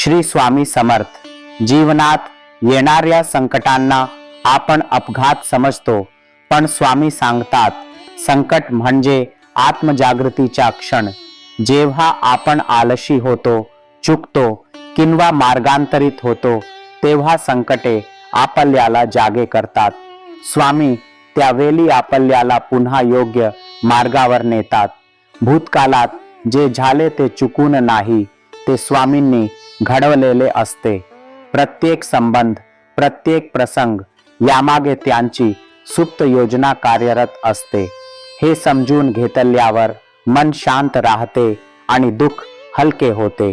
श्री स्वामी समर्थ जीवनात येणाऱ्या संकटांना आपण अपघात समजतो पण स्वामी सांगतात संकट म्हणजे आत्मजागृतीचा क्षण. जेव्हा आपण आलशी होतो चुकतो किंवा मार्गांतरित होतो तेव्हा संकटे आपल्याला जागे करतात. स्वामी त्यावेळी आपल्याला पुन्हा योग्य मार्गावर नेतात. भूतकाळात जे झाले ते चुकून नाही ते स्वामींनी घडवलेले असते. प्रत्येक संबंध प्रत्येक प्रसंग यामागे त्यांची सुप्त योजना कार्यरत असते. हे समजून घेतल्यावर मन शांत राहते आणि दुःख हलके होते.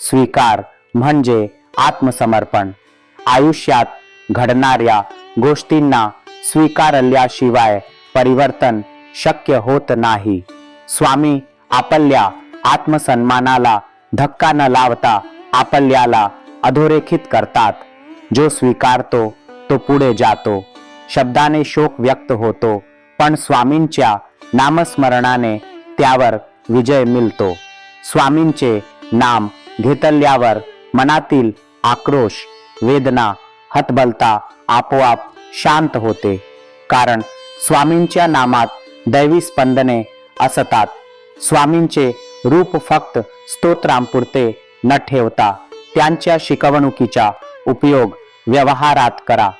स्वीकार म्हणजे आत्मसमर्पण. आयुष्यात घडणाऱ्या गोष्टींना स्वीकारल्याशिवाय परिवर्तन शक्य होत नाही. स्वामी आपल्या आत्मसन्मानाला धक्का न लावता आपल्याला अधोरेखित करतात. जो स्वीकारतो तो पुढे जातो. शब्दाने शोक व्यक्त होतो पण स्वामींच्या नामस्मरणाने त्यावर विजय मिळतो. स्वामींचे नाम घेतल्यावर मनातील आक्रोश वेदना हतबलता आपोआप शांत होते. कारण स्वामींच्या नामात दैवी स्पंदने असतात. स्वामींचे रूप फक्त स्तोत्रांपुरते न ठेवता त्यांच्या शिकवणुकीचा उपयोग व्यवहारात करा.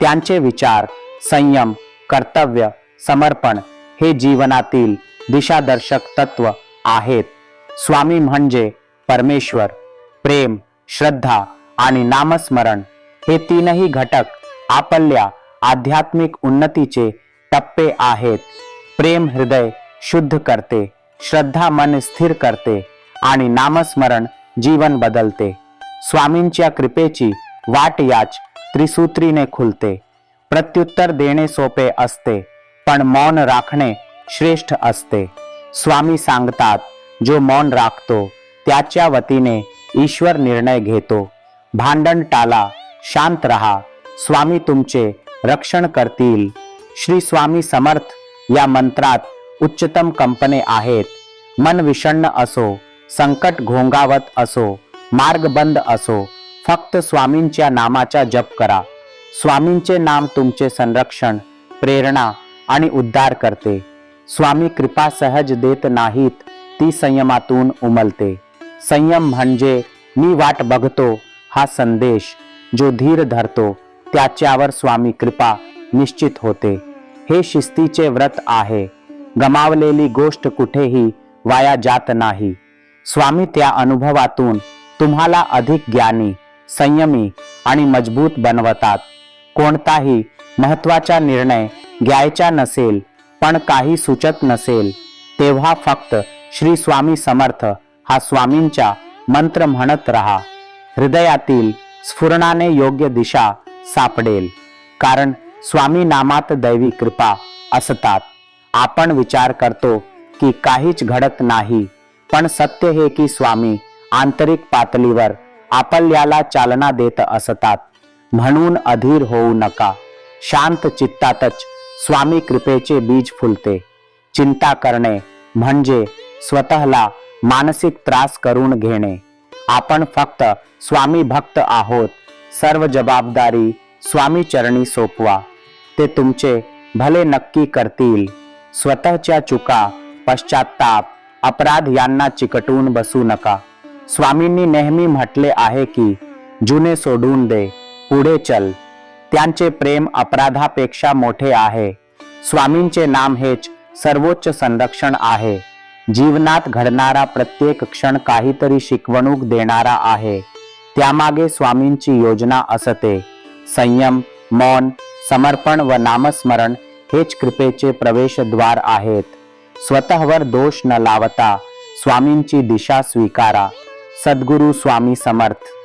त्यांचे विचार संयम कर्तव्य समर्पण हे जीवनातील दिशादर्शक तत्व आहेत. स्वामी म्हणजे परमेश्वर प्रेम श्रद्धा आणि नामस्मरण. हे तीनही घटक आपल्या आध्यात्मिक उन्नतीचे टप्पे आहेत. प्रेम हृदय शुद्ध करते श्रद्धा मन स्थिर करते आणि नामस्मरण जीवन बदलते. स्वामींच्या कृपेची वाट याच त्रिसूत्रीने खुलते. प्रत्युत्तर देणे सोपे असते पण मौन राखणे श्रेष्ठ असते. स्वामी सांगतात जो मौन राखतो त्याच्या वतीने ईश्वर निर्णय घेतो. भांडण टाला शांत रहा स्वामी तुमचे रक्षण करतील. श्री स्वामी समर्थ या मंत्रात उच्चतम कंपने आहेत. मन विषण्ण असो संकट घोंगावत असो मार्ग बंद असो फक्त स्वामींच्या नामाचा जप करा. स्वामींचे नाम तुमचे संरक्षण प्रेरणा आणि उद्धार करते. स्वामी कृपा सहज देत नाहीत ती संयमातून उमलते. संयम म्हणजे मी वाट बघतो हा संदेश जो धीर धरतो त्याच्यावर स्वामी कृपा निश्चित होते. हे शिस्तीचे व्रत आहे. गमावलेली गोष्ट कुठेही वाया जात नाही. स्वामी त्या अनुभवातून तुम्हाला अधिक ज्ञानी संयमी आणि मजबूत बनवतात. कोणताही महत्त्वाचा निर्णय घ्यायचा नसेल पण काही सुचत नसेल तेव्हा फक्त श्री स्वामी समर्थ हा स्वामींचा मंत्र म्हणत राहा. हृदयातील स्फुरणाने योग्य दिशा सापडेल कारण स्वामी नामात दैवी कृपा असतात. आपण विचार करतो की काहीच घडत नाही. पण सत्य हे की स्वामी आंतरिक पातळीवर आपल्याला चालना देत असतात. म्हणून अधीर होऊ नका. शांत चित्तातच स्वामी कृपेचे बीज फुलते. चिंता करणे म्हणजे स्वतःला मानसिक त्रास करून घेणे. आपण फक्त स्वामी भक्त आहोत. सर्व जबाबदारी स्वामी चरणी सोपवा. ते तुमचे भले नक्की करतील. स्वतःच्या चुका पश्चाताप अपराध यांना चिकटून बसू नका. स्वामींनी नेहमी म्हटले आहे की जुने सोडून दे पुढे चल. त्यांचे प्रेम अपराधापेक्षा मोठे आहे. स्वामींचे नाम हेच सर्वोच्च संरक्षण आहे. जीवनात घडणारा प्रत्येक क्षण काहीतरी शिकवणूक देणारा आहे. त्यामागे स्वामींची योजना असते. संयम मौन समर्पण व नामस्मरण हेच कृपेचे प्रवेशद्वार आहेत. स्वतःवर दोष न लावता स्वामींची दिशा स्वीकारा. सद्गुरू स्वामी समर्थ.